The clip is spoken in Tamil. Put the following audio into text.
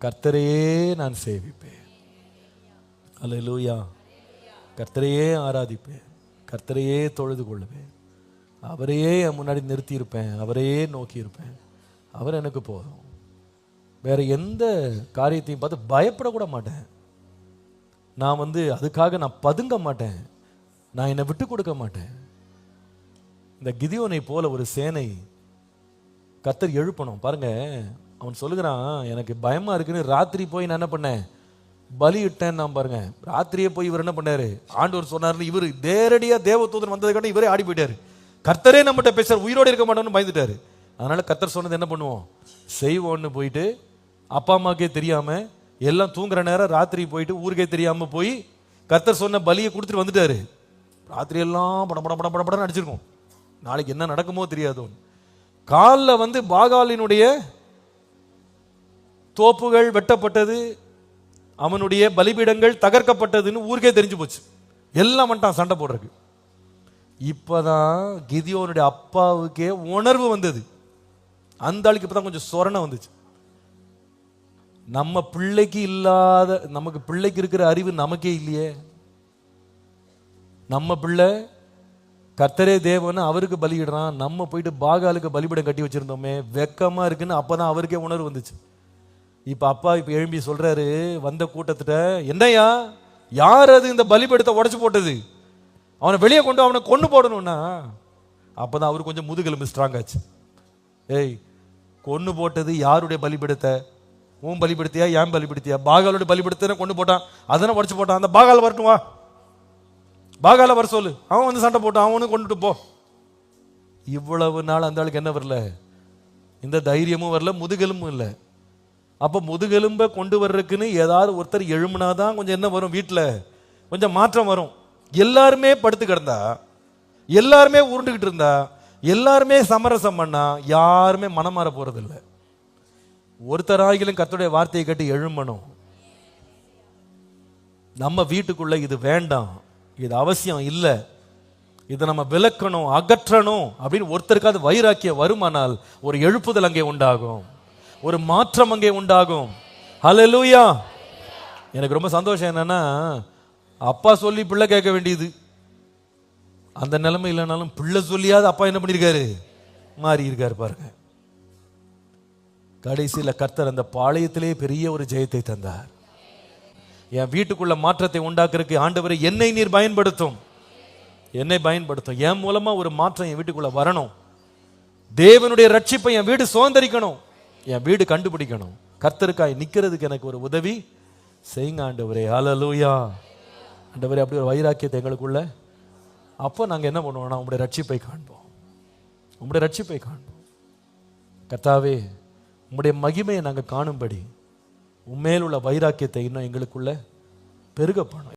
கர்த்தரையே நான் சேவிப்பேன். அல்லேலூயா. கர்த்தரையே ஆராதிப்பேன். கர்த்தரையே தொழுது கொள்ளுவேன் அவரையே என் முன்னாடி நிறுத்தியிருப்பேன். அவரையே நோக்கியிருப்பேன். அவர் எனக்கு போதும். வேற எந்த காரியத்தையும் பார்த்து பயப்படக்கூட மாட்டேன். நான் வந்து அதுக்காக நான் பதுங்க மாட்டேன். நான் என்னை விட்டு கொடுக்க மாட்டேன். இந்த கிதியோனை போல ஒரு சேனை கத்தர் எழுப்பணும். பாருங்கள் அவன் சொல்லுகிறான் எனக்கு பயமா இருக்குன்னு ராத்திரி போய் நான் என்ன பண்ணேன்? பலி நான் பாருங்க. ராத்திரியே போய் இவர் என்ன பண்ணாரு? ஆண்டவர் சொன்னாருன்னு இவர் நேரடியா தேவதூதன் வந்ததுக்காண்டி இவரே ஆடி போயிட்டாரு. கர்த்தரே நம்மகிட்ட பேசுறாரு உயிரோடு இருக்க மாட்டோம்னு பயந்துட்டாரு. அதனால கர்த்தர் சொன்னது என்ன பண்ணுவோம்? செய்வோன்னு போயிட்டு அப்பா அம்மாக்கே தெரியாம எல்லாம் தூங்குற நேரம் ராத்திரி போயிட்டு ஊருக்கே தெரியாம போய் கர்த்தர் சொன்ன பலியை கொடுத்துட்டு வந்துட்டாரு. ராத்திரி எல்லாம் பட படம் படம் படம் படம் அடிச்சிருக்கோம். நாளைக்கு என்ன நடக்குமோ தெரியாது காலில் வந்து பாகாலினுடைய தோப்புகள் வெட்டப்பட்டது அவனுடைய பலிபீடங்கள் தகர்க்கப்பட்டதுன்னு ஊருக்கே தெரிஞ்சு போச்சு. எல்லாம் வந்துட்டான் சண்டை போடுறதுக்கு இப்போதான் கிதியோனுடைய அப்பாவுக்கே உணர்வு வந்தது. அந்த ஆளுக்கு இப்பதான் கொஞ்சம் சொரணை வந்துச்சு. நம்ம பிள்ளைக்கு இல்லாத நமக்கு பிள்ளைக்கு இருக்கிற அறிவு நமக்கே இல்லையே. நம்ம பிள்ளை கர்த்தரே தேவன்னு அவருக்கு பலியிடுறான். நம்ம போயிட்டு பாகாலுக்கு பலிபீடம் கட்டி வச்சிருந்தோமே. வெக்கமா இருக்குன்னு அப்பதான் அவருக்கே உணர்வு வந்துச்சு. இப்போ அப்பா இப்போ எழும்பி சொல்கிறாரு வந்த கூட்டத்திட்ட என்னய்யா? யார் அது இந்த பலிபீடத்தை உடச்சி போட்டது? அவனை வெளியே கொண்டு அவனை கொண்டு போடணும்னா? அப்பதான் அவர் கொஞ்சம் முதுகெலும்பு ஸ்ட்ராங் ஆச்சு. ஏய் கொன்று போட்டது யாருடைய பலிபீடத்தை? உன் பலிபடுத்தியா ஏன் பலிபடுத்தியா? பாகாலோட பலிபடுத்தனை கொண்டு போட்டான். அதனை உடச்சி போட்டான். அந்த பாகால வரட்டும் வா. பாகால வர சொல்லு. அவன் வந்து சண்டை போட்டான். அவனும் கொண்டுட்டு போ. இவ்வளவு நாள் அந்த ஆளுக்கு என்ன வரல? இந்த தைரியமும் வரல முதுகெலும்பும் இல்லை. அப்போ முதுகெலும்பை கொண்டு வர்றதுக்குன்னு ஏதாவது ஒருத்தர் எழும்புனாதான் கொஞ்சம் என்ன வரும் வீட்டில் கொஞ்சம் மாற்றம் வரும். எல்லாருமே படுத்து கிடந்தா எல்லாருமே உருண்டுகிட்டு இருந்தா எல்லாருமே சமரசம் பண்ணா யாருமே மனம் மாற போறதில்ல. ஒருத்தராகிலும் கர்த்தருடைய வார்த்தையை கேட்டு எழும்பணும். நம்ம வீட்டுக்குள்ள இது வேண்டாம். இது அவசியம் இல்லை. இதை நம்ம விளக்கணும் அகற்றணும் அப்படின்னு ஒருத்தருக்காவது வைராக்கியம் வருமானால் ஒரு எழுப்புதல் அங்கே உண்டாகும். ஒரு மாற்றம் அங்கே உண்டாகும். ஹalleluya எனக்கு ரொம்ப சந்தோஷம் என்னன்னா அப்பா சொல்லி பிள்ளை கேட்க வேண்டியது. அந்த நிலைமை இல்லைனாலும் பிள்ளை சொல்லியாவது அப்பா என்ன பண்ணியிருக்காரு? மாறி இருக்காரு பாருங்க. கடைசியில் கர்த்தர் அந்த பாளையத்திலே பெரிய ஒரு ஜெயத்தை தந்தார். என் வீட்டுக்குள்ள மாற்றத்தை உண்டாக்குறதுக்கு ஆண்டவரை என்னை நீர் பயன்படுத்தும். என்னை பயன்படுத்தும். என் மூலமா ஒரு மாற்றம் என் வீட்டுக்குள்ள வரணும். தேவனுடைய ரட்சிப்பை என் வீடு சுதந்திரிக்கணும். என் வீடு கண்டுபிடிக்கணும். கர்த்தருக்காய் நிற்கிறதுக்கு எனக்கு ஒரு உதவி. செய்யுங்க ஆண்டவரே. ஹalleluya ஆண்டவரே அப்படி ஒரு வைராக்கியத்தை எங்களுக்குள்ள. அப்போ நாங்கள் என்ன பண்ணுவோம்னா உங்களுடைய ரட்சிப்பை காண்போம். உங்களுடைய ரட்சிப்பை காண்போம். கர்த்தாவே உங்களுடைய மகிமையை நாங்கள் காணும்படி உண்மையில் உள்ள வைராக்கியத்தை இன்னும் எங்களுக்குள்ள பெருக பண்ணும்